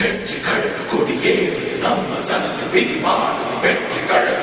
வெற்றி கழக கொடியேறு நம்ம சனத்து விதி மாறுது. வெற்றி கழக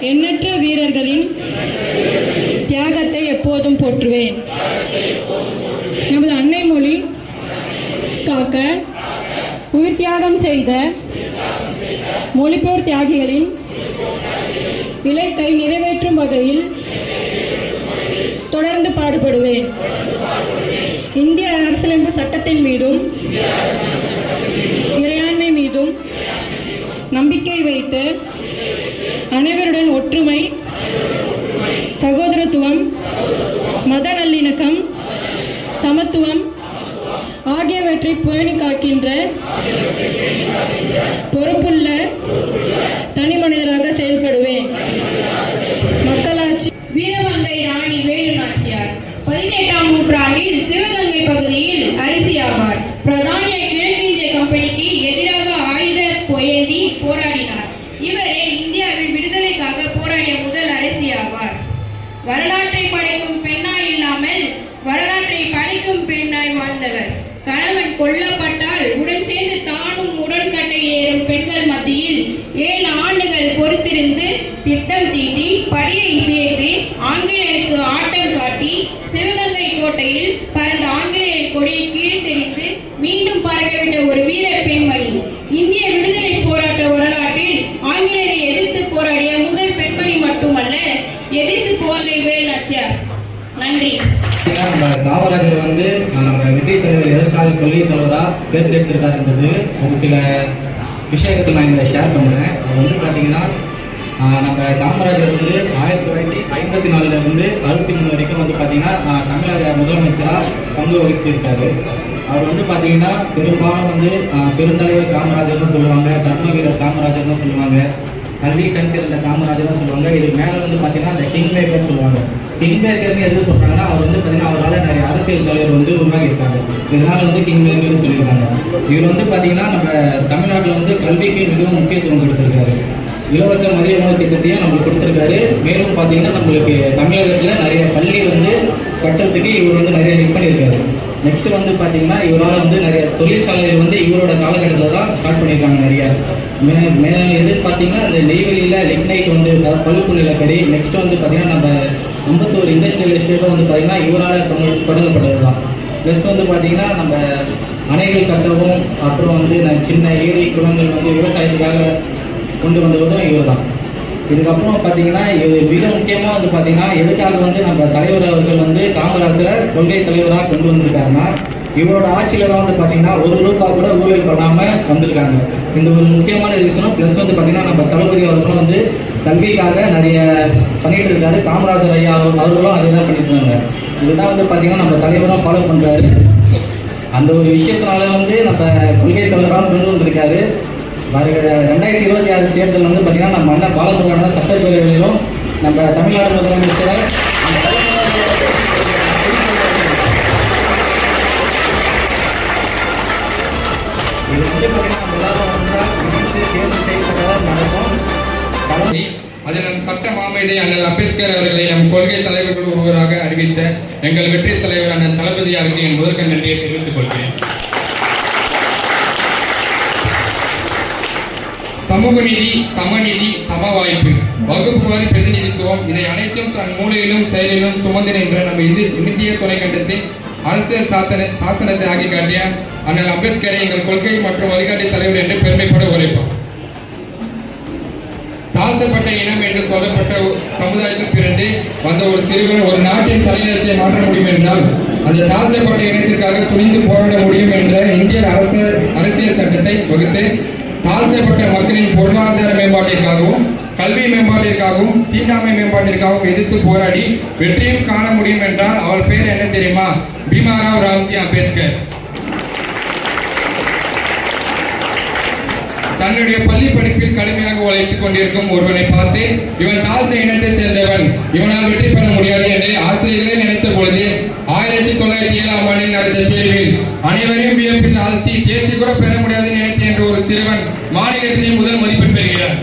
எண்ணற்ற வீரர்களின் தியாகத்தை எப்போதும் போற்றுவேன். நமது அன்னை மொழி காக்க உயிர் தியாகம் செய்த மொழிப்போர் தியாகிகளின் இலக்கை நிறைவேற்றும் வகையில் தொடர்ந்து பாடுபடுவேன். இந்திய அரசியலமைப்பு சட்டத்தின் மீதும் இறையாண்மை மீதும் நம்பிக்கை வைத்து அனைவருடன் ஒற்றுமை சகோதரத்துவம் மத நல்லிணக்கம் சமத்துவம் ஆகியவற்றை பேணி காக்கின்ற பொறுப்புள்ள தனி மனிதராக செயல்படுவேன். மக்களாட்சி வீரமங்கை ராணி வேலுநாச்சியார். பதினெட்டாம் நூற்றாண்டில் சிவகங்கை நம்ம காமராஜர் வந்து நம்ம வெற்றி தலைவர் எதற்காக கொள்கை தலைவராக தேர்ந்தெடுத்திருக்காருன்றது ஒரு சில விஷயத்தை நான் இங்கே ஷேர் பண்ணுறேன். அது வந்து பார்த்தீங்கன்னா நம்ம காமராஜர் வந்து ஆயிரத்தி தொள்ளாயிரத்தி ஐம்பத்தி நாலுலேருந்து அறுபத்தி மூணு வரைக்கும் வந்து பார்த்தீங்கன்னா தமிழக முதலமைச்சராக பங்கு வகிச்சிருக்காரு. அவர் வந்து பார்த்தீங்கன்னா பெரும்பாலும் வந்து பெருந்தலைவர் காமராஜர்னு சொல்லுவாங்க தர்ம வீரர் காமராஜர்னு சொல்லுவாங்க. கல்வி கண் திறந்த காமராஜர்னு சொல்லுவாங்க. இது மேலே வந்து பார்த்தீங்கன்னா அந்த கிங் மேக்கர் சொல்லுவாங்க. கிங் மேக்கர்னு எது சொல்கிறாங்கன்னா அவர் வந்து பார்த்தீங்கன்னா அவரால் நிறைய அரசியல் தலைவர் வந்து உருவாகி இருக்காங்க இதனால் வந்து கிங் மேக்கர்னு சொல்லியிருக்காங்க. இவர் வந்து பார்த்தீங்கன்னா நம்ம தமிழ்நாட்டில் வந்து கல்விக்கு மிகவும் முக்கியத்துவம் கொடுத்துருக்காரு. இலவச மதிய உணவு திட்டத்தையும் நம்மளுக்கு கொடுத்துருக்காரு. மேலும் பார்த்தீங்கன்னா நம்மளுக்கு தமிழகத்தில் நிறைய பள்ளி வந்து கட்டுறதுக்கு இவர் வந்து நிறைய ஹெல்ப் பண்ணியிருக்காரு. நெக்ஸ்ட் வந்து பார்த்தீங்கன்னா இவரால் வந்து நிறைய தொழிற்சாலைகள் வந்து இவரோட காலகட்டத்தில் தான் ஸ்டார்ட் பண்ணியிருக்காங்க நிறைய. மே மே எது பார்த்தீங்கன்னா அந்த நெய்வேலியில் லிக்னைட் வந்து பழுப்பு நிலக்கரி நெக்ஸ்ட் வந்து பார்த்தீங்கன்னா நம்ம ஐம்பத்தோரு இண்டஸ்ட்ரியல் எஸ்டேட்டும் வந்து பார்த்தீங்கன்னா இவரால் தொடங்க- தொடங்கப்பட்டது தான் ப்ளஸ் வந்து பார்த்தீங்கன்னா நம்ம அணைகள் கட்டவும் அப்புறம் வந்து ந- சின்ன ஏரி குளங்கள் வந்து விவசாயத்துக்காக கொண்டு வந்ததும் இவர் தான் இதுக்கப்புறம் பார்த்தீங்கன்னா இது மிக முக்கியமாக வந்து பார்த்தீங்கன்னா எதுக்காக வந்து நம்ம தலைவர் அவர்கள் வந்து காமராஜரை கொள்கை தலைவராக கொண்டு வந்திருக்காருன்னா இவரோட ஆட்சியில் தான் வந்து பார்த்தீங்கன்னா ஒரு ரூபா கூட ஊழல் பண்ணாமல் வந்திருக்காங்க. இந்த ஒரு முக்கியமான ரீசனும் ப்ளஸ் வந்து பார்த்தீங்கன்னா நம்ம தளபதி அவர்களும் வந்து கல்விக்காக நிறைய பண்ணிகிட்டு இருக்காரு. காமராஜர் ஐயா அவர்- அவர்களும் அதே தான் பண்ணிட்டு இருக்காங்க. இதுதான் வந்து பார்த்தீங்கன்னா நம்ம தலைவரும் ஃபாலோ பண்ணுறாரு அந்த ஒரு விஷயத்தினால வந்து நம்ம கொள்கை தலைவராக கொண்டு வந்திருக்காரு. வருகிற ரெண்டாயிரத்தி இருபத்தி ஆறு தேர்தல் வந்து பார்த்தீங்கன்னா நம்ம அண்ணன் பாலமுருகன சட்டப்பேரவையிலும் நம்ம தமிழ்நாடு முதலமைச்சரை அந்த இது வந்து பார்த்தீங்கன்னா தேர்வு செய்யப்பட்டதாக நடக்கும் அதில் சட்ட மாமேதை அண்ணல் அம்பேத்கர் அவர்களை நம் கொள்கை தலைவர்கள் ஒருவராக அறிவித்த எங்கள் வெற்றி தலைவர் அண்ணன் தளபதி அவர்களுக்கு என் முதற்க நன்றியை தெரிவித்துக் கொள்கிறேன். சமூக நீதி சமநீதி சமவாய்ப்பு. வகுப்புவாரி பிரதிநிதித்துவம் இதை அனைத்தும் தன் மூலையிலும் செயலிலும் சுமந்து நின்ற நம்ம இந்தி இந்திய துணைக்கண்டத்தின் அரசியல் சாசன சாசனத்தை ஆகி காட்டிய அண்ணல் அம்பேத்கரை எங்கள் கொள்கை மற்றும் வழிகாட்டி தலைவர் என்று பெருமைப்பட உழைப்போம் தாழ்த்தப்பட்ட இனம் என்று சொல்லப்பட்ட சமுதாயத்தில் பிறந்து வந்த ஒரு சிறுவன் ஒரு நாட்டின் தலைநிலத்தை மாற்ற முடியும் என்றால் அந்த தாழ்த்தப்பட்ட இனத்திற்காக துணிந்து போராட முடியும் என்ற இந்திய அரச அரசியல் சட்டத்தை வகுத்து தாழ்த்தப்பட்ட மக்களின் பொருளாதார மேம்பாட்டிற்காகவும் கல்வி மேம்பாட்டிற்காகவும் தீண்டாமை மேம்பாட்டிற்காகவும் எதிர்த்து போராடி வெற்றியும் காண முடியும் என்றால் அவள் பேர் என்ன தெரியுமா? பீமாராவ் ராம்ஜி அம்பேத்கர். தன்னுடைய பள்ளி படிப்பில் கடுமையாக உழைத்துக் கொண்டிருக்கும் ஒருவனை பார்த்து இவன் தாழ்ந்த இனத்தை சேர்ந்தவன். இவனால் வெற்றி பெற முடியாது என்று ஆசிரியர்களே நினைத்த பொழுது ஆயிரத்தி தொள்ளாயிரத்தி ஏழாம் ஆண்டில் நடந்த தேர்வில் அனைவரையும் வியப்பில் ஆழ்த்தி தேர்ச்சி கூட பெற முடியாது சிறுவன் மாநிலத்திலேயே முதல் மதிப்பெண் பெறுகிறார்.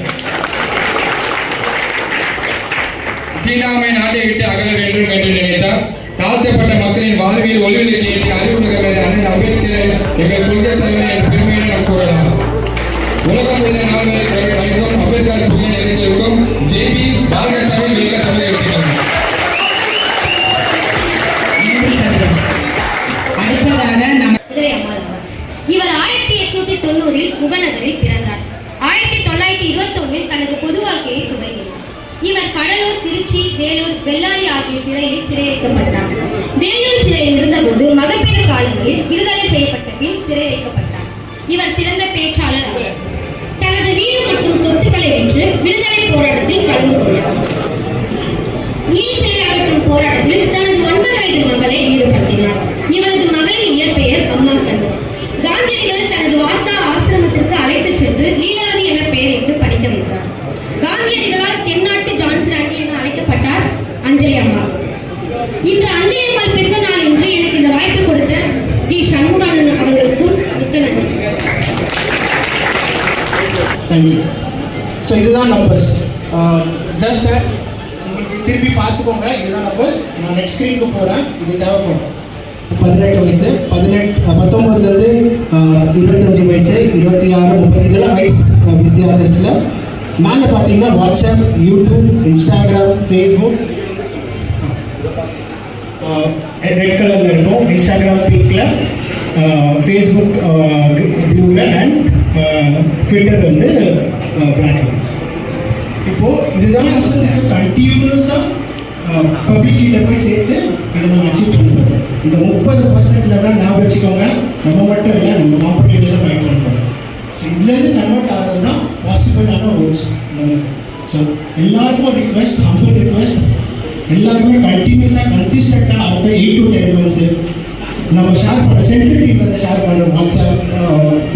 தீண்டாமை நாட்டை விட்டு அகல வேண்டும் என்று நினைத்தார். தாழ்த்தப்பட்ட மக்களின் வாழ்வில் ஒளிவிலை ஏற்றி அறிவுறுகிறது அண்ணன் அம்பேத்கரை எங்கள் கொள்கை தலைவர் என்ற பெருமையை நாம் கூறலாம். உலகம் உள்ள நாடுகளை வைக்கும் அம்பேத்கர் புகழ் நிறைந்திருக்கும் ஜேபி பாரத தொண்ணூறில் பிறந்தார். ஆயிரத்தி தொள்ளாயிரத்தி இருபத்தி ஒன்றில் தனது பொது வாழ்க்கையை துவங்கினார். இவர் கடலூர் திருச்சி வேலூர் பெல்லாரி ஆகிய சிறையில் சிறைவைக்கப்பட்டார் வேலூர் சிறையில் இருந்தபோது மகப்பேறு காலங்களில் விடுதலை செய்யப்பட்ட பின் சிறை வைக்கப்பட்டார் இவர் சிறந்த பேச்சாளர் ஆவார் தனது வீடு மற்றும் சொத்துக்களை வென்று விடுதலை போராட்டத்தில் கலந்து கொண்டார். பார்த்துக்கோங்க இதுதான் நம்பர்ஸ் நான் நெக்ஸ்ட் ஸ்க்ரீனுக்கு போகிறேன் இது தேவைப்படும். பதினெட்டு வயசு பதினெட்டு பத்தொம்பதுலேருந்து இருபத்தஞ்சி வயசு இருபத்தி ஆறு முப்பது இதெல்லாம் வயசு பிஸி மேலே பார்த்தீங்கன்னா WhatsApp YouTube Instagram Facebook red கலரில் இருக்கும். இன்ஸ்டாகிராம் பிங்கில் ஃபேஸ்புக் ப்ளூவில் அண்ட் ட்விட்டர் வந்து பிளாக் இப்போது இதுதான் கண்டினியூஸாக பப்ளிக்கிட்ட போய் சேர்த்து இதை நம்ம அச்சீவ் பண்ணுறோம் இந்த முப்பது பர்சன்ட்ல தான் ஞாபகம் வச்சுக்கோங்க நம்ம மட்டும் இல்லை நம்ம காம்படிட்டர்ஸை ஃபைட் பண்ணுறோம் ஸோ இதுலேருந்து கன்வெர்ட் ஆகிறது தான் பாசிபிளான ஒர்க்ஸ் ஸோ எல்லாருக்கும் ரிக்வெஸ்ட் ஹம்பிள் ரிக்வெஸ்ட் எல்லாருமே கண்டினியூஸாக கன்சிஸ்டண்ட்டாக அடுத்த எயிட் டு டென் மந்த்ஸு நம்ம ஷேர் பண்ண சென்ட்ரல் டீம் வந்து ஷேர் பண்ணுறோம் வாட்ஸ்அப்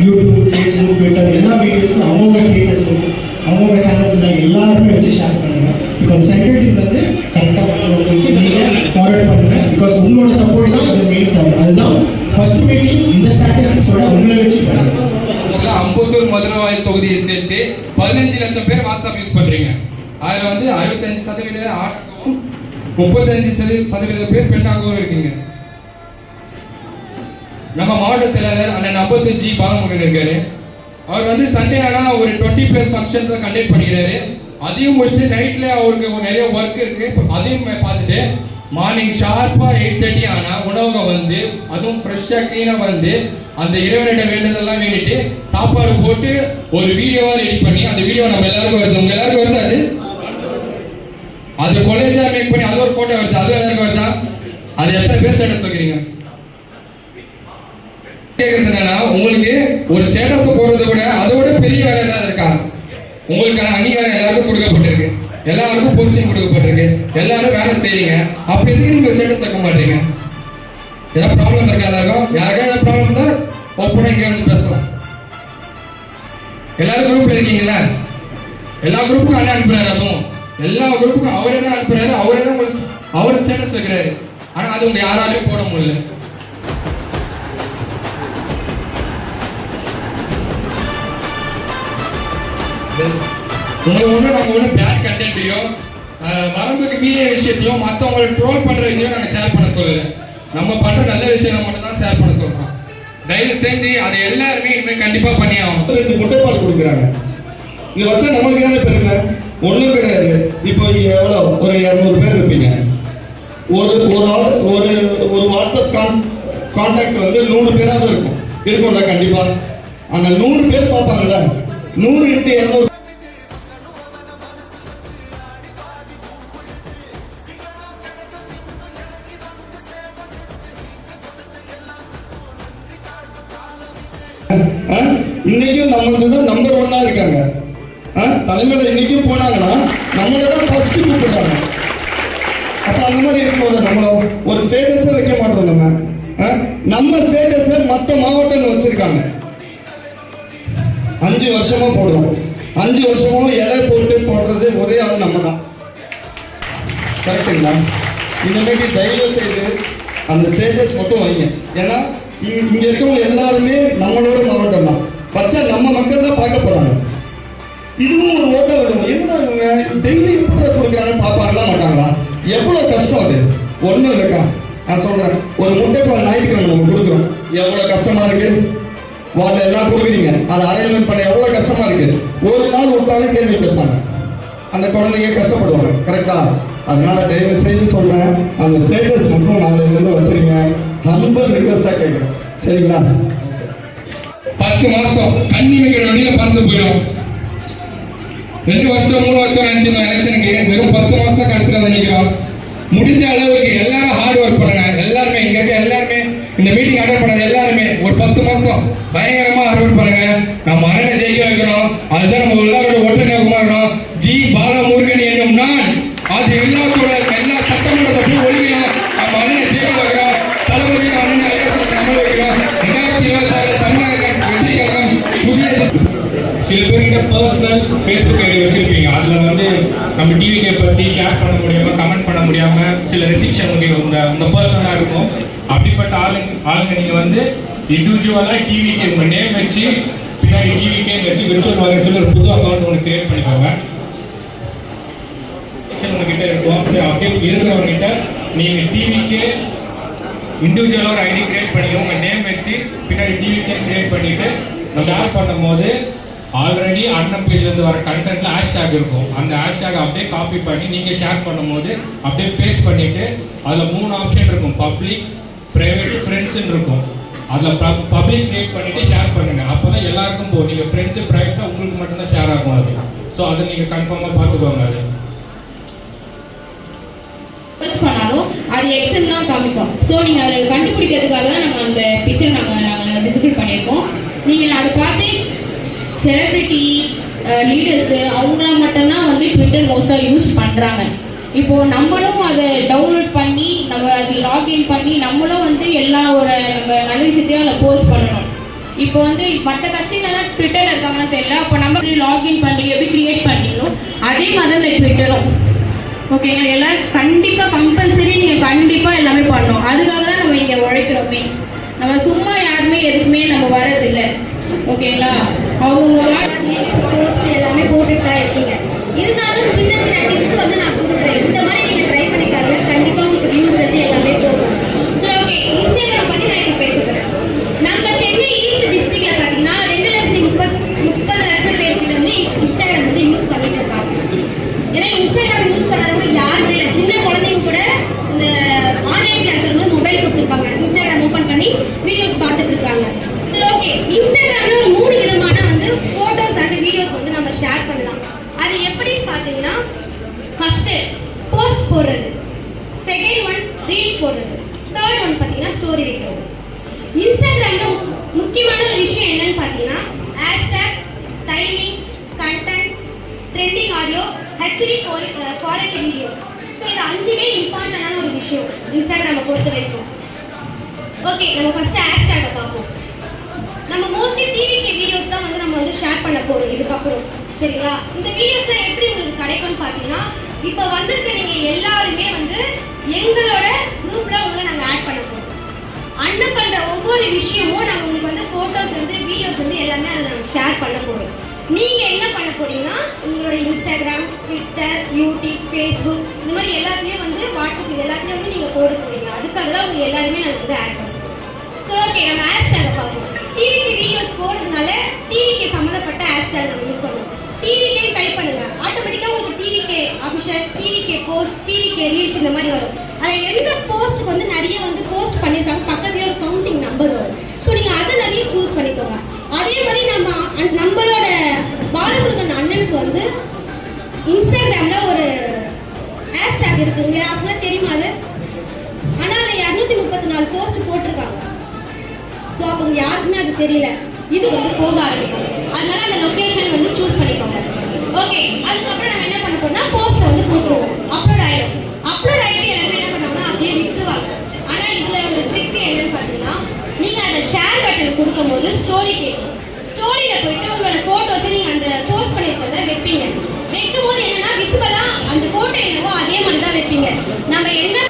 யூடியூப் ஃபேஸ்புக் ட்விட்டர் எல்லா வீடியோஸும் அவங்கவுங்க ஸ்டேட்டஸும் அவங்கவுங்க சேனல்ஸில் எல்லாருமே வச்சு ஷேர் பண்ணுங்க பிகாஸ் சென்ட்ரல் வந்து கரெக்டாக பண்ணுறவங்களுக்கு நீங்கள் ஃபார்வர்ட் பண்ணுங்க. பிகாஸ் உங்களோட சப்போர்ட் தான் மெயின் தேவை அதுதான் ஃபர்ஸ்ட் மீட்டிங் இந்த ஸ்டாட்டிஸ்டிக்ஸோட உங்களை வச்சு பண்ணுங்க. அம்பத்தூர் மதுரவாய் தொகுதியை சேர்த்து பதினஞ்சு லட்சம் பேர் வாட்ஸ்அப் யூஸ் பண்றீங்க. அதுல வந்து அறுபத்தஞ்சு சதவீத ஆணாகவும் முப்பத்தஞ்சு சதவீத சதவீத பேர் பெண்ணாகவும் இருக்கீங்க. நம்ம மாவட்ட செயலாளர் அண்ணன் அம்பத்தூர் ஜி பாலமுருகன் இருக்காரு. அவர் வந்து சண்டே ஆனா ஒரு டுவெண்ட்டி பிளஸ் ஃபங்க்ஷன்ஸை கண்டக்ட் பண்ணிக்கிறாரு. அதையும் முடிச்சுட்டு நைட்ல அவருக்கு நிறைய ஒர்க் இருக்கு. அதையும் பார்த்துட்டு மார்னிங் ஷார்ப்பா எயிட் தேர்ட்டி ஆனா உணவகம் வந்து அதுவும் ஃப்ரெஷ்ஷாக கிளீனா வந்து அந்த இறைவனிட வேண்டதெல்லாம் வேண்டிட்டு சாப்பாடு போட்டு ஒரு வீடியோவா ரெடி பண்ணி அந்த வீடியோ நம்ம எல்லாருக்கும் வருது. உங்கள் எல்லாருக்கும் வருது அது? அது கொலேஜா மேக் பண்ணி அது ஒரு ஃபோட்டோ வருது? அது எல்லாருக்கும் வருதா? அது எத்தனை பேர் ஸ்டேட்டஸ் வைக்கிறீங்க? கேக்குறது என்னன்னா உங்களுக்கு ஒரு ஸ்டேட்டஸ் போடுறத விட அதோட பெரிய வேலை ஏதாவது இருக்கா? உங்களுக்கு அணி கொடுக்கப்பட்டிருக்கு. எல்லாருக்கும் பொசிஷன் கொடுக்கப்பட்டிருக்கு. எல்லாரும் வேலை செய்யுங்க. அப்படி இருக்கு நீங்க ஸ்டேட்டஸ் வைக்க மாட்டீங்க? ஏதாவது ப்ராப்ளம் இருக்கா எல்லாருக்கும்? யாருக்கா ஏதாவது ப்ராப்ளம் இருந்தா ஒப்பனா இங்க வந்து பேசலாம். எல்லாரும் குரூப்ல இருக்கீங்களா எல்லா குரூப்புக்கும் அண்ணன் அனுப்புறாரு அதுவும். எல்லா குரூப்புக்கும் அவரே தான் அனுப்புறாரு. அவரே தான் உங்களுக்கு ஸ்டேட்டஸ் வைக்கிறாரு. ஆனா அது உங்க யாராலையும் போட முடியல. Thank you. உங்களுக்கு ஒன்றும் நம்ம ஒன்றும் பேட் கண்டென்ட்டையும் வரம்புக்கு மீறிய விஷயத்தையும் மற்றவங்களை ட்ரோல் பண்ணுற விஷயம் நாங்கள் ஷேர் பண்ண சொல்லலை. நம்ம பண்ணுற நல்ல விஷயம் மட்டும் தான் ஷேர் பண்ண சொல்கிறோம் தயவு செஞ்சு அதை எல்லாருமே இனிமேல் கண்டிப்பாக பண்ணி ஆகணும். ரெண்டு முட்டைப்பால் கொடுக்குறாங்க. இது வச்சா நம்மளுக்கு தானே பெருமை ஒன்றும் கிடையாது. இப்போ எவ்வளோ? ஒரு இரநூறு பேர் இருப்பீங்க. ஒரு ஒரு ஆள் ஒரு ஒரு வாட்ஸ்அப் கான் கான்டாக்ட் வந்து நூறு பேராவது இருக்கும். இருக்கும்ல கண்டிப்பாக அந்த நூறு பேர் பார்ப்பாங்கல்ல? நூறு இன்ட்டு இரநூறு நம்மளுக்கு தான் நம்பர் ஒன்னா இருக்காங்க. ஆ? தலைமையில இன்னைக்கும் போனாங்கன்னா நம்மளை தான் ஃபர்ஸ்ட் கூப்பிடுறாங்க. அப்ப அந்த மாதிரி இருக்கும்போது நம்ம ஒரு ஸ்டேட்டஸே வைக்க மாட்டோம் நம்ம. ஆ? நம்ம ஸ்டேட்டஸை மற்ற மாவட்டங்கள் வச்சிருக்காங்க. அஞ்சு வருஷமா போடுறோம். அஞ்சு வருஷமும் இலை போட்டு போடுறது ஒரே ஆள் நம்ம தான். கரெக்டுங்களா இனிமேட்டு தயவு செய்து அந்த ஸ்டேட்டஸ் மட்டும் வைங்க. ஏன்னா இங்க இருக்கவங்க எல்லாருமே நம்மளோட மாவட்டம் தான். வச்சா நம்ம மக்கள் தான் பார்க்க போறாங்க இதுவும் ஒரு ஓட்ட வரும் என்ன இவங்க? டெய்லி எப்படி கொடுக்குறாங்கன்னு பார்ப்பாங்களா மாட்டாங்களா? எவ்வளவு கஷ்டம் அது? ஒண்ணும் இல்லைக்கா. நான் சொல்றேன். ஒரு முட்டைப்பால் ஞாயிற்றுக்கிழமை நம்ம கொடுக்குறோம். எவ்வளவு கஷ்டமா இருக்கு? வார்டில் எல்லாம் கொடுக்குறீங்க. அதை அரேஞ்ச்மெண்ட் பண்ண எவ்வளவு கஷ்டமா இருக்கு? ஒரு நாள் விட்டாலும் கேள்வி கேட்பாங்க. அந்த குழந்தைங்க கஷ்டப்படுவாங்க. கரெக்டா அதனால தயவு செய்து சொல்றேன். அந்த ஸ்டேட்டஸ் மட்டும் நாலு இருந்து வச்சிருங்க ஹம்பர் ரிக்வஸ்டா கேட்குறேன். சரிங்களா? பத்து மாசம் கண்ணி வைக்கிற வழியில பறந்து போயிடும். ரெண்டு வருஷம் மூணு வருஷம் நினைச்சிருந்தோம் எலெக்ஷனுக்கு வெறும் பத்து மாசம் கடைசியில் வந்து நிற்கிறோம் முடிஞ்ச அளவுக்கு எல்லாரும் ஹார்ட் ஒர்க் பண்ணுங்க. எல்லாருமே இங்க இருக்க எல்லாருமே இந்த மீட்டிங் அட்டன் பண்ணாத எல்லாருமே ஒரு பத்து மாசம் பயங்கரமா ஹார்ட் ஒர்க் பண்ணுங்க. நம்ம அந்த உங்க உங்க இருக்கும். அப்படிப்பட்ட ஆளுங்க ஆளுங்க நீங்க வந்து இண்டிவிஜுவலாக டிவி உங்க நேம் வச்சு பின்னாடி டிவி கேம் வச்சு விர்ச்சுவல் வாங்க சொல்லி ஒரு புது அக்கௌண்ட் ஒன்று கிரியேட் பண்ணிக்கோங்க. உங்ககிட்ட இருக்கும். சரி அப்படியே இருக்கிறவங்ககிட்ட நீங்க டிவிக்கு இண்டிவிஜுவலாக ஒரு ஐடி கிரியேட் பண்ணி உங்க நேம் வச்சு பின்னாடி டிவி கேம் கிரியேட் பண்ணிட்டு ஷேர் பண்ணும்போது ஆல்ரெடி அண்ணன் பேஜ்லேருந்து வர கண்டென்ட்ல ஹேஷ்டேக் இருக்கும். அந்த ஹேஷ்டேக் அப்படியே காப்பி பண்ணி நீங்கள் ஷேர் பண்ணும்போது அப்படியே பேஸ்ட் பண்ணிவிட்டு அதில் மூணு ஆப்ஷன் இருக்கும். பப்ளிக் ப்ரைவேட் ஃப்ரெண்ட்ஸுன்னு இருக்கும். அதில் பப்ளிக் கிரியேட் பண்ணிட்டு ஷேர் பண்ணுங்க. அப்பதான் எல்லாருக்கும் போகும். நீங்கள் ஃப்ரெண்ட்ஸு ப்ரைவேட்டாக உங்களுக்கு மட்டும்தான் ஷேர் ஆகும் அது. ஸோ அதை நீங்கள் கன்ஃபார்மாக பார்த்துக்கோங்க அது. சர்ச் பண்ணாலும் அது எக்ஸல் தான் காமிக்கும். ஸோ நீங்கள் அதை கண்டுபிடிக்கிறதுக்காக தான் நாங்கள் அந்த பிக்சர் நாங்கள் நாங்கள் விசிபிள் பண்ணியிருக்கோம். நீங்கள் அதை பார்த்து செலிபிரிட்டி லீடர்ஸு அவங்களாம் மட்டும்தான் வந்து ட்விட்டர் மோஸ்ட்டாக யூஸ் பண்ணுறாங்க இப்போ நம்மளும் அதை டவுன்லோட் பண்ணி நம்ம அதில் லாகின் பண்ணி நம்மளும் வந்து எல்லா ஒரு நம்ம நல்ல விஷயத்தையும் அதில் போஸ்ட் பண்ணணும். இப்போ வந்து மற்ற கட்சிகளெல்லாம் ட்விட்டரில் இருக்காங்கன்னு தெரியல. அப்போ நம்ம லாகின் பண்ணி எப்படி க்ரியேட் பண்ணிக்கணும் அதே மாதிரி தான் ட்விட்டரும் ஓகேங்களா எல்லாரும் கண்டிப்பாக கம்பல்சரி நீங்கள் கண்டிப்பாக எல்லாமே பண்ணணும். அதுக்காக தான் நம்ம இங்கே உழைக்கிறோமே. நம்ம சும்மா யாருமே எதுக்குமே நம்ம வரதில்லை ஓகேங்களா அவங்கவுங்க அவங்க போஸ்ட் எல்லாமே போட்டுட்டு தான் இருக்கீங்க. இருந்தாலும் சின்ன சின்ன டிப்ஸ் வந்து நான் கொடுக்குறேன். இந்த மாதிரி நீங்கள் ட்ரை பண்ணி பாருங்க. கண்டிப்பாக உங்களுக்கு வியூஸ் வந்து எல்லாமே போகும். சரி ஓகே இன்ஸ்டாகிராம் பற்றி நான் இப்போ பேசுகிறேன் நம்ம சென்னை ஈஸ்ட் டிஸ்ட்ரிக்ட்ல பார்த்தீங்கன்னா ரெண்டு லட்சத்தி முப்பது முப்பது லட்சம் பேர்கிட்ட வந்து இன்ஸ்டாகிராம் வந்து யூஸ் பண்ணிட்டு இருக்காங்க. ஏன்னா இன்ஸ்டாகிராம் யூஸ் பண்ணாதவங்க யாருமே இல்லை. சின்ன குழந்தைங்க கூட இந்த ஆன்லைன் கிளாஸ்ல வந்து மொபைல் கொடுத்துருப்பாங்க. இன்ஸ்டாகிராம் ஓப்பன் பண்ணி வீடியோஸ் பார்த்துட்டு இருக்காங்க. சரி ஓகே இன்ஸ்டாகிராம்ல ஒரு மூணு விதமான வந்து போட்டோஸ் அண்ட் வீடியோஸ் வந்து நம்ம ஷேர் பண்ணலாம். அது எப்படின்னு பார்த்தீங்கன்னா ஃபர்ஸ்ட் போஸ்ட் போடுறது. செகண்ட் ஒன் ரீல்ஸ் போடுறது. தேர்ட் ஒன் பார்த்தீங்கன்னா ஸ்டோரி வைக்கிறது இன்ஸ்டாகிராமில் முக்கியமான ஒரு விஷயம் என்னன்னு பார்த்தீங்கன்னா hashtag timing content trending audio HD quality videos so இது அஞ்சுமே இம்பார்ட்டண்டான ஒரு விஷயம். இன்ஸ்டாகிராமை பொறுத்த வரைக்கும். ஓகே நம்ம ஃபஸ்ட்டு ஹேஷ்டேக்கை பார்ப்போம். நம்ம மோஸ்ட்லி டிவிக்கு வீடியோஸ் தான் வந்து நம்ம வந்து ஷேர் பண்ண போறோம் இதுக்கப்புறம். சரிங்களா? இந்த வீடியோஸ் எப்படி உங்களுக்கு கிடைக்கும்னு பார்த்தீங்கன்னா இப்போ வந்திருக்க நீங்க எல்லாருமே வந்து எங்களோட குரூப்ல உங்களை நாங்க ஆட் பண்ண போறோம். அண்ணன் பண்ற ஒவ்வொரு விஷயமும் நாங்க உங்களுக்கு வந்து போட்டோஸ் வந்து வீடியோஸ் வந்து எல்லாமே அதை நாங்க ஷேர் பண்ண போறோம். நீங்க என்ன பண்ண போறீங்கன்னா உங்களோட இன்ஸ்டாகிராம் ட்விட்டர் யூடியூப் ஃபேஸ்புக் இந்த மாதிரி எல்லாத்துலயும் வந்து வாட்ஸ்அப் இது எல்லாத்துலயும் வந்து நீங்க போட போறீங்க அதுக்காக தான் உங்க எல்லாருமே நான் வந்து ஆட் பண்ணுறேன் ஓகே நம்ம ஹேஷ்டேக் பார்ப்போம். டிவிக்கு வீடியோஸ் போடுறதுனால டிவிக்கு சம்மந்தப்பட்ட ஹேஷ்டேக் நம்ம யூஸ் பண்ணுவோம். டிவிக்கே டைப் பண்ணுங்க. ஆட்டோமேட்டிக்கா உங்களுக்கு TVK Abhishek TVK post TVK reels இந்த மாதிரி வரும். அதில் எந்த போஸ்ட்டுக்கு வந்து நிறைய வந்து போஸ்ட் பண்ணியிருக்காங்க பக்கத்துலேயே ஒரு கவுண்டிங் நம்பர் வரும். ஸோ நீங்கள் அதை நிறைய சூஸ் பண்ணிக்கோங்க. அதே மாதிரி நம்ம நம்மளோட பாலமுருகன் அண்ணனுக்கு வந்து இன்ஸ்டாகிராமில் ஒரு ஹேஷ்டேக் இருக்குங்க. அப்படின்னா தெரியுமா அது? ஆனால் அதில் இரநூத்தி முப்பத்தி நாலு போஸ்ட் போட்டிருக்காங்க. ஸோ அவங்க யாருக்குமே அது தெரியல. இது வந்து போக ஆரம்பிக்கும் அதனால அந்த லொக்கேஷன் வந்து சூஸ் பண்ணிக்கோங்க. ஓகே அதுக்கப்புறம் நம்ம என்ன பண்ண போறோம்னா போஸ்ட்டை வந்து போட்டுருவோம் அப்லோட் ஆயிடும். அப்லோட் ஆயிட்டு எல்லாருமே என்ன பண்ணுவாங்கன்னா அப்படியே விட்டுருவாங்க. ஆனா இதுல ஒரு ட்ரிக் என்னன்னு பார்த்தீங்கன்னா நீங்க அந்த ஷேர் பட்டன் கொடுக்கும்போது ஸ்டோரி கேட்கும். ஸ்டோரியில போயிட்டு உங்களோட போட்டோஸை நீங்க அந்த போஸ்ட் பண்ணிருக்கிறத வைப்பீங்க. வைக்கும் போது என்னன்னா விசிபலா அந்த போட்டோ என்னவோ அதே மாதிரி தான் வைப்பீங்க. நம்ம என்ன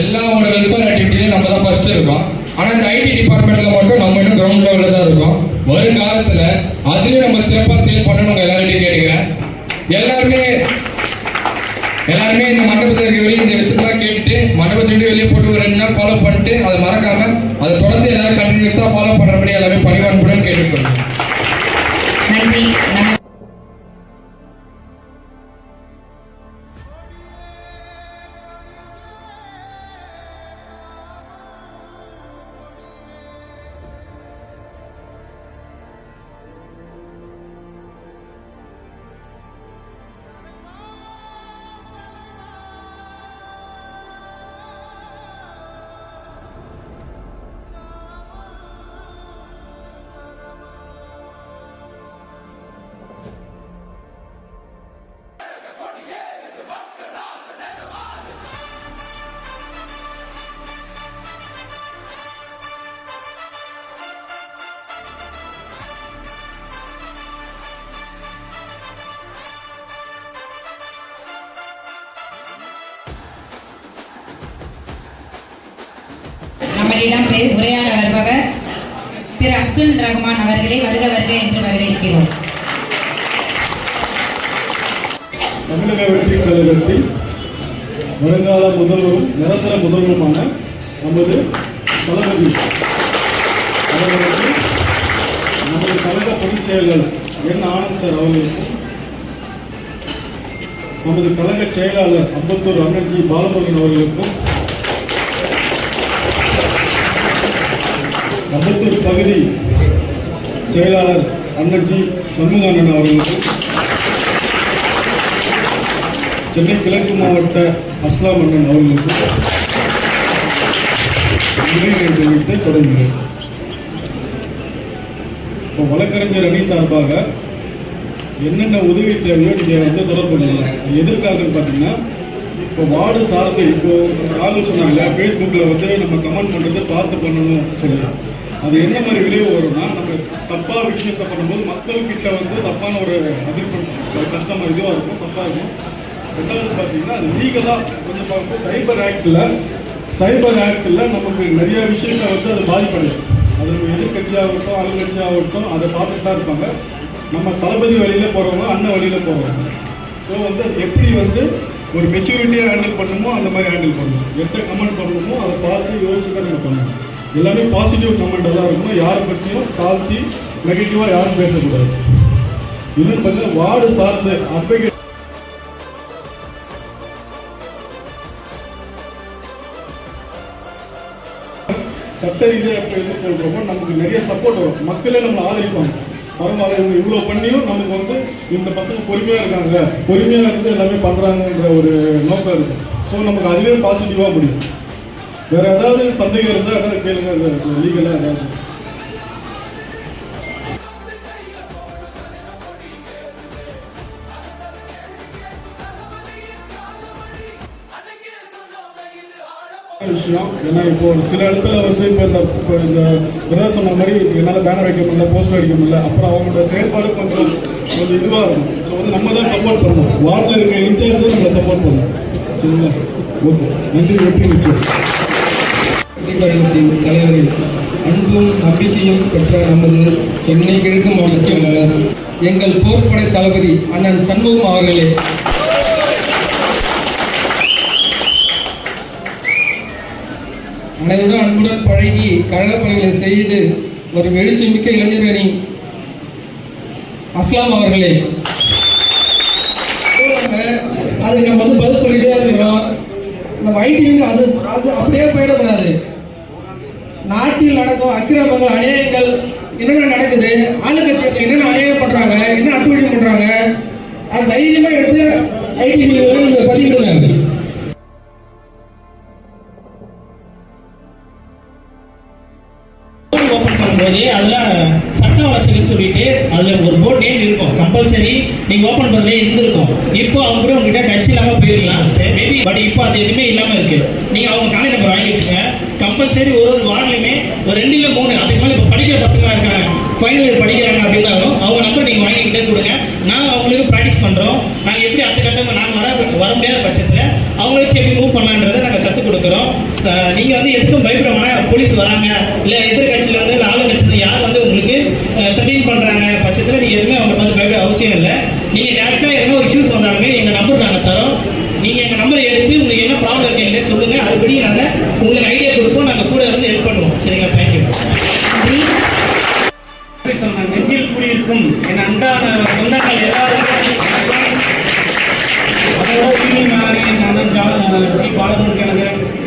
எல்லா எல்லாவோட வெல்ஃபேர் ஆக்டிவிட்டிலையும் நம்ம தான் ஃபர்ஸ்ட் இருக்கோம். ஆனால் இந்த ஐடி டிபார்ட்மெண்ட்ல மட்டும் நம்ம இன்னும் கிரவுண்ட் லெவலில் தான் இருக்கோம். வருங்காலத்தில் அதுலேயும் நம்ம சிறப்பாக சேல் பண்ணணும் எல்லார்கிட்டையும் கேட்டுக்கிறேன். எல்லாருமே எல்லாருமே இந்த மண்டபத்தில் இருக்க வெளியே இந்த விஷயத்தெல்லாம் கேட்டுட்டு மண்டபத்தை விட்டு வெளியே போட்டு ஒரு ரெண்டு நாள் ஃபாலோ பண்ணிட்டு அதை மறக்காம அதை தொடர்ந்து எல்லாரும் கண்டினியூஸாக ஃபாலோ பண்ணுறபடி எல்லாமே பண்ணி அப்துல் ரஹ்மான் அவர்களை வருக வருக என்று வரவேற்கிறோம். தமிழக வெற்றி கழகத்தில் வருங்கால முதல்வரும் நிரந்தர முதல்வருமான நமது தளபதி. அவர்களுக்கு நமது கழக பொதுச் செயலர் என் ஆனந்த் சார் அவர்களுக்கும் நமது கழக செயலாளர் அம்பத்தூர் அண்ணன்ஜி பாலமுருகன் அவர்களுக்கும் அம்பத்தூர் பகுதி செயலாளர் அண்ணன்ஜி சண்முகானன் அவர்களுக்கும் சென்னை கிழக்கு மாவட்ட அஸ்லாம் அண்ணன் அவர்களுக்கும் நன்றியை தெரிவித்து தொடங்குகிறேன் இப்போ வழக்கறிஞர் அணி சார்பாக என்னென்ன உதவி தேவையோ நீங்கள் வந்து தொடர்பு கொள்ளலாம் அது எதற்காகன்னு பார்த்தீங்கன்னா இப்போ வார்டு சார்ந்து இப்போ ராகுல் சொன்னாங்க ஃபேஸ்புக்கில் வந்து நம்ம கமெண்ட் பண்ணுறது பார்த்து பண்ணணும் சொல்லலாம் அது என்ன மாதிரி விளைவு வரும்னா நம்ம தப்பாக விஷயத்தை பண்ணும்போது மக்கள்கிட்ட வந்து தப்பான ஒரு அதிர்ப்பு ஒரு கஷ்டமாக இதுவாக இருக்கும் தப்பாக இருக்கும் ரெண்டாவது பார்த்தீங்கன்னா அது லீகலாக கொஞ்சம் பார்க்கும்போது சைபர் ஆக்டில் சைபர் ஆக்டில் நமக்கு நிறைய விஷயங்கள் வந்து அது பாதிப்படையும். அது நம்ம எதிர்கட்சியாகட்டும் ஆளுங்கட்சியாகட்டும் அதை பார்த்துட்டு தான் இருப்பாங்க. நம்ம தளபதி வழியில் போகிறவங்க அண்ணன் வழியில் போகிறவங்க ஸோ வந்து அது எப்படி வந்து ஒரு மெச்சூரிட்டியாக ஹேண்டில் பண்ணணுமோ அந்த மாதிரி ஹேண்டில் பண்ணணும் எந்த கமெண்ட் பண்ணணுமோ அதை பார்த்து யோசிச்சு தான் நம்ம பண்ணணும். எல்லாமே பாசிட்டிவ் கமெண்ட்டாக தான் இருக்கணும் யாரை பற்றியும் தாழ்த்தி நெகட்டிவாக யாரும் பேசக்கூடாது. இன்னும் பார்த்தீங்கன்னா வார்டு சார்ந்த அட்வொகேட் சட்ட ரீதியாக எப்போ நமக்கு நிறைய சப்போர்ட் வரும். மக்களே நம்மளை ஆதரிப்பாங்க. பரவாயில்ல இவங்க இவ்வளோ பண்ணியும் நமக்கு வந்து இந்த பசங்க பொறுமையாக இருக்காங்க. பொறுமையாக இருந்து எல்லாமே பண்ணுறாங்கன்ற ஒரு நோக்கம் இருக்கு. ஸோ நமக்கு அதுவே பாசிட்டிவாக முடியும். வேற ஏதாவது சந்தேகம் இருந்தால் ஏதாவது கேளுங்க லீகலாக ஏதாவது. விஷயம்? ஏன்னா இப்போ சில இடத்துல வந்து இப்போ இந்த இப்போ இந்த பிரதர் சொன்ன மாதிரி என்னால் பேனர் வைக்க முடியல போஸ்டர் வைக்க முடியல அப்புறம் அவங்களோட செயல்பாடு கொஞ்சம் கொஞ்சம் இதுவாக இருக்கும். ஸோ வந்து நம்ம தான் சப்போர்ட் பண்ணணும். வார்டில் இருக்க இன்சார்ஜ் நம்மளை சப்போர்ட் பண்ணணும். சரிங்களா? ஓகே நன்றி வெற்றி நிச்சயம். கழகத்தின் தலைவரில் அன்பும் நம்பிக்கையும் பெற்ற நமது சென்னை கிழக்கு மாவட்ட செயலாளர் எங்கள் போர்ப்படை தளபதி அண்ணன் சண்முகம் அவர்களே. அனைவரும் அன்புடன் பழகி கழக பணிகளை செய்து ஒரு எழுச்சிமிக்க மிக்க அணி அஸ்லாம் அவர்களே. அது நம்ம வந்து பதில் சொல்லிட்டே இருக்கிறோம் நம்ம ஐடிவிங்க அது அது அப்படியே போயிடக்கூடாது. நாட்டில் நடக்கும் அக்கிரமங்கள் அநியாயங்கள் என்னென்ன நடக்குது? ஆளுங்கட்சிகள் என்னென்ன அநியாயம் பண்ணுறாங்க என்ன அட்டுவழி பண்ணுறாங்க அது தைரியமாக எடுத்து ஐடி நீங்க பதிவிடுங்க நீங்கள் ஓப்பன் பண்ணல இருந்திருக்கும். இப்போ அவங்க கூட உங்ககிட்ட டச் இல்லாமல் போயிடலாம் மேபி பட் இப்போ அது எதுவுமே இல்லாமல் இருக்கு. நீங்கள் அவங்க கான்டாக்ட் நம்பர் வாங்கி வச்சுங்க கம்பல்சரி ஒரு ஒரு வார்டுலையுமே ஒரு ரெண்டு இல்லை மூணு அதுக்கு மேலே இப்போ படிக்கிற பசங்க இருக்காங்க. ஃபைனல் இயர் படிக்கிறாங்க அப்படின்னாலும் அவங்க நம்பர் நீங்கள் வாங்கிக்கிட்டே கொடுங்க. நாங்கள் அவங்களுக்கு ப்ராக்டிஸ் பண்ணுறோம் நாங்கள் எப்படி அடுத்த கட்டமாக நாங்கள் வர வர முடியாத பட்சத்தில் அவங்கள வச்சு எப்படி மூவ் பண்ணலான்றதை நாங்கள் கற்றுக் கொடுக்குறோம். நீங்கள் வந்து எதுக்கும் பயப்பட வேணாம். போலீஸ் வராங்க. இல்லை எதிர்கட்சியில் வந்து இல்லை ஆளுங்கட்சியில் யார் வந்து உங்களுக்கு த்ரெட்டிங் பண்ணுறாங்க பட்சத்தில் நீங்கள் எதுவுமே அவங்க பார்த்து பயப்பட அவசியம் இல்லை. நீங்கள் டேரெக்டாக எதனா ஒரு இஷ்யூஸ் வந்தாலுமே எங்கள் நம்பர் நாங்கள் தரோம். நீங்கள் எங்கள் நம்பரை எடுத்து உங்களுக்கு என்ன ப்ராப்ளம் இருக்கு என்கிட்ட சொல்லுங்கள் அதுபடி நாங்கள் உங்களுக்கு ஐடியா கொடுப்போம். நாங்கள் கூட இருந்து ஹெல்ப் பண்ணுவோம். சரிங்களா? தேங்க்யூ சொன்ன நெஞ்சில் குடியிருக்கும் என் அன்பான சொந்தங்கள் எல்லாருக்கும்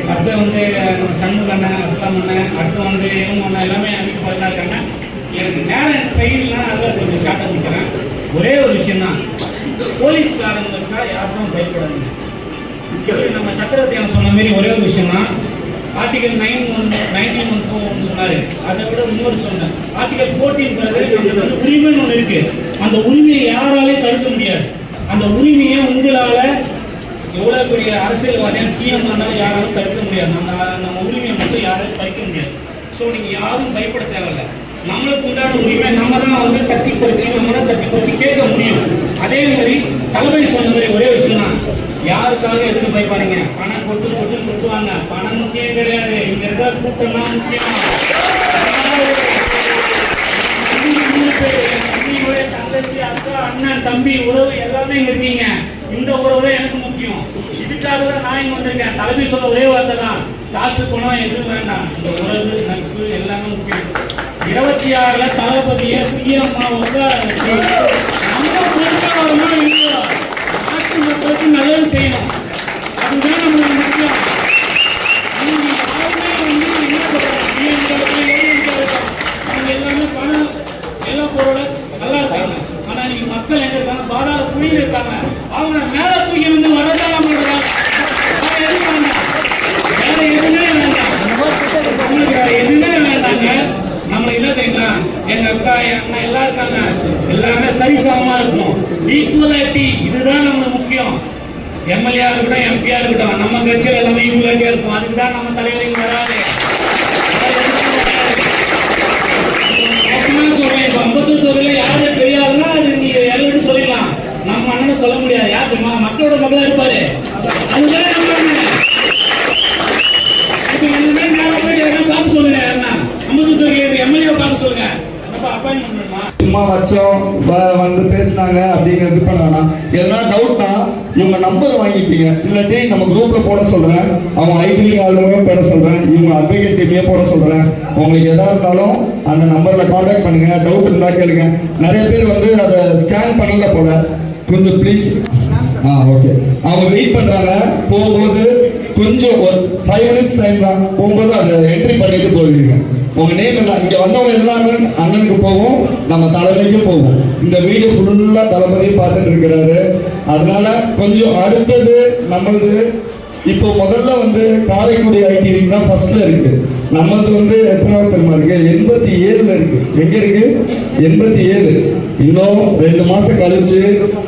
அடுத்து வந்து நம்ம சண்முக அண்ணன் அஸ்லாம் அண்ணன் அடுத்து வந்து இவங்க அண்ணன் எல்லாமே அன்னைக்கு பதினாறுக்காங்க எனக்கு நேரம் செய்யலாம் அதில் கொஞ்சம் ஷார்ட்டாக முடிச்சிடறேன் ஒரே ஒரு விஷயம் தான் போலீஸ்காரங்களுக்கா யாருக்கும் பயப்படாதீங்க நம்ம சக்கரவர்த்தி சொன்ன மாதிரி ஒரே ஒரு விஷயம் தான் article nine one nineteen one four ஒன்று சொன்னாரு. அதை விட இன்னொரு சொன்னேன் ஆர்டிகல் ஃபோர்டீன் நம்மளுக்கு வந்து உரிமைன்னு ஒன்று இருக்குது அந்த உரிமையை யாராலையும் தடுக்க முடியாது. அந்த உரிமையை உங்களால எவ்வளோ பெரிய அரசியல்வாதியாக சிஎம் இருந்தாலும் யாராலும் தடுக்க முடியாது. நம்ம நம்ம உரிமையை மட்டும் யாராலும் பறிக்க முடியாது. ஸோ நீங்க யாரும் பயப்பட தேவையில்லை. நம்மளுக்கு உண்டான உரிமை நம்ம தான் வந்து தட்டி பறிச்சு நம்ம தான் தட்டி பறிச்சு கேட்க முடியும். அதே மாதிரி தலைமை சொன்ன மாதிரி ஒரே விஷயம் தான் யாருக்காக எதுக்கு பயப்பாருங்க பணம் கொட்டு கொட்டு கொட்டுவாங்க பணம் முக்கியம் கிடையாது. இங்க இருக்கிற கூட்டம் தான் முக்கியம். தங்கச்சி அக்கா அண்ணன் தம்பி உறவு எல்லாமே இங்க இருக்கீங்க. இந்த உறவு தான் எனக்கு முக்கியம். இதுக்காக தான் நான் இங்க வந்திருக்கேன். தலைமை சொல்ல ஒரே வார்த்தை தான். காசு பணம் எதுவும் வேண்டாம். இந்த உறவு நட்பு எல்லாமே முக்கியம். இருபத்தி ஆறுல தளபதிய சிஎம் நாட்டு மக்களுக்கு நல்லது செய்யணும். அதுதான் நம்மளுக்கு முக்கியம். என்ன எல்லாமே பணம் எல்லாம் பொருளை நல்லா இருக்காங்க ஆனா நீங்க மக்கள் எங்க இருக்காங்க? பாதாள குழியில் இருக்காங்க. அவங்க மேல தூக்கி வந்து வரதாலம் பண்றாங்க வேற எதுவுமே வேண்டாம். நம்மளுக்கு வேற எதுவுமே வேண்டாங்க. நம்மளுக்கு என்ன தெரியுங்களா எங்க அக்கா என் அண்ணா எல்லாம் இருக்காங்க. எல்லாமே சரிசமமா இருக்கும் ஈக்குவலாட்டி இதுதான் நம்மளுக்கு முக்கியம். எம்எல்ஏ இருக்கட்டும் எம்பியா இருக்கட்டும் நம்ம கட்சியில் எல்லாமே ஈக்குவலாட்டியா இருக்கும். அதுக்கு தான் நம்ம தலைவர் இங்க வராது மொத்தமா சொல்றேன் இப்ப அம்பத்தூர் தொகுதியில யாரு பெரிய ஆளுன்னா அது நீங்க எல்லாரும் சொல்லிடலாம் நம்ம அண்ணன் சொல்ல முடியாது யார் தெரியுமா மக்களோட மகளா இருப்பாரு அதுதான் நம்ம அண்ணன் இப்ப எல்லாமே மேல போய் யாரும் பார்க்க சொல்லுங்க அண்ணா அம்பத்தூர் தொகுதியில் எம்எல்ஏ பார்க்க சொல்லுங்க அப்ப அப்பாயின்மெண்ட் பண்ணுமா சும்மா வச்சோம் வந்து பேசுனாங்க அப்படிங்கிறது பண்ண வேணாம். எதனா டவுட்னா இவங்க நம்பர் வாங்கிப்பீங்க. இல்லாட்டி நம்ம குரூப்ல போட சொல்றேன். அவங்க ஐடி ஆளுங்க பேர சொல்றேன். இவங்க அட்வொகேட் டீமையே போட சொல்றேன். உங்களுக்கு எதா இருந்தாலும் அந்த நம்பர்ல காண்டாக்ட் பண்ணுங்க. டவுட் இருந்தா கேளுங்க. நிறைய பேர் வந்து அதை ஸ்கேன் பண்ணல போல. கொஞ்சம் ப்ளீஸ் ஆ ஓகே அவங்க வெயிட் பண்றாங்க. போகும்போது கொஞ்சம் ஒரு ஃபைவ் மினிட்ஸ் டைம் தான். போகும்போது அதை என்ட்ரி பண்ணிட்டு போயிருங்க உங்க நேம் எல்லாம் இங்க வந்தவங்க எல்லாமே அண்ணனுக்கு போகும் நம்ம தலைமைக்கும் போகும் இந்த வீடு ஃபுல்லா தளபதி பார்த்துட்டு இருக்கிறாரு. அதனால கொஞ்சம் அடுத்தது நம்மளது இப்போ முதல்ல வந்து காரைக்குடி ஐடி தான் ஃபர்ஸ்ட்ல இருக்கு. நம்மளது வந்து எத்தனாவது தெரியுமா இருக்கு? எண்பத்தி ஏழுல இருக்கு. எங்க இருக்கு? எண்பத்தி ஏழு. இன்னும் ரெண்டு மாசம் கழிச்சு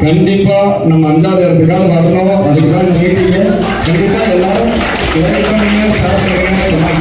கண்டிப்பா நம்ம அஞ்சாவது இடத்துக்காக வரணும் அதுக்கு தான் மீட்டிங்க கண்டிப்பா எல்லாரும் ஸ்டார்ட் பண்ணுங்க